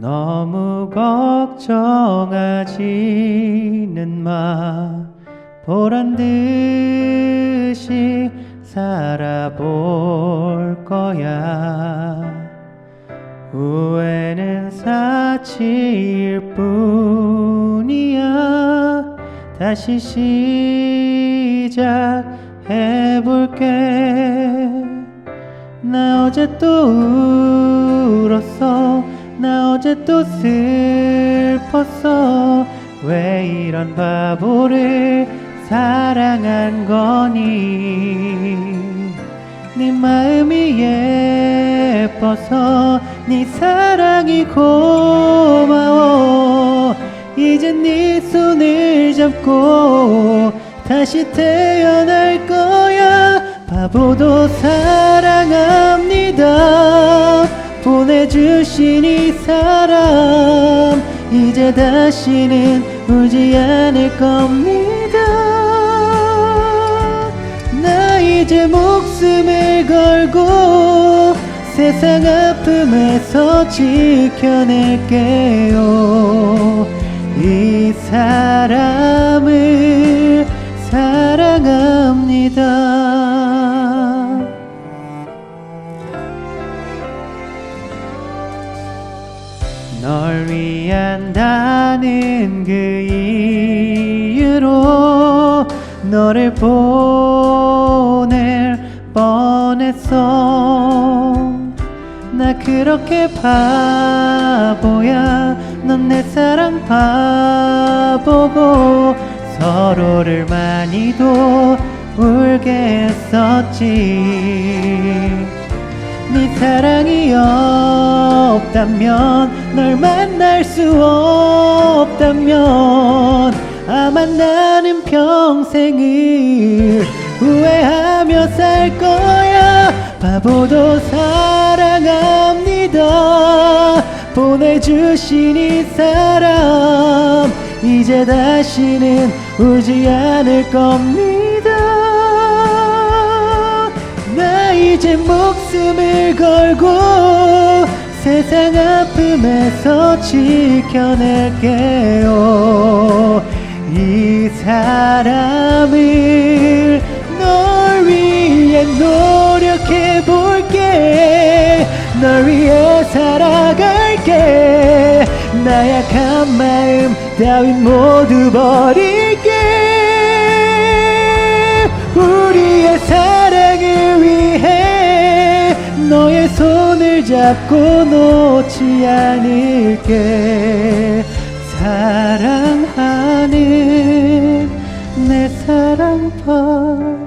너무 걱정하지는 마. 보란 듯이 살아볼 거야. 후회는 사치일 뿐이야. 다시 시작해볼게. 나 어제 또 어제 또 슬펐어. 왜 이런 바보를 사랑한 거니? 네 마음이 예뻐서 네 사랑이 고마워. 이제 네 손을 잡고 다시 태어날 거야. 바보도 사랑합니다. 사람 이제 다시는 울지 않을 겁니다. 나 이제 목숨을 걸고 세상 아픔에서 지켜낼게요. 이 사람을 사랑합니다 널 위한다는 그 이유로 너를 보낼 뻔했어. 나 그렇게 바보야. 넌 내 사랑 바보고 서로를 많이도 울게 했었지 네 사랑이 없다면 널 만날 수 없다면 아마 나는 평생을 후회하며 살 거야. 바보도 사랑합니다. 보내주신 이 사람 이제 다시는 울지 않을 겁니다. 나 이제 목숨을 걸고 세상 아픔에서 지켜낼게요. 이 사람을 널 위해 노력해 볼게. 널 위해 살아갈게. 나약한 마음 따위 모두 버릴게 잡고 놓지 않을게. 사랑하는 내 사랑방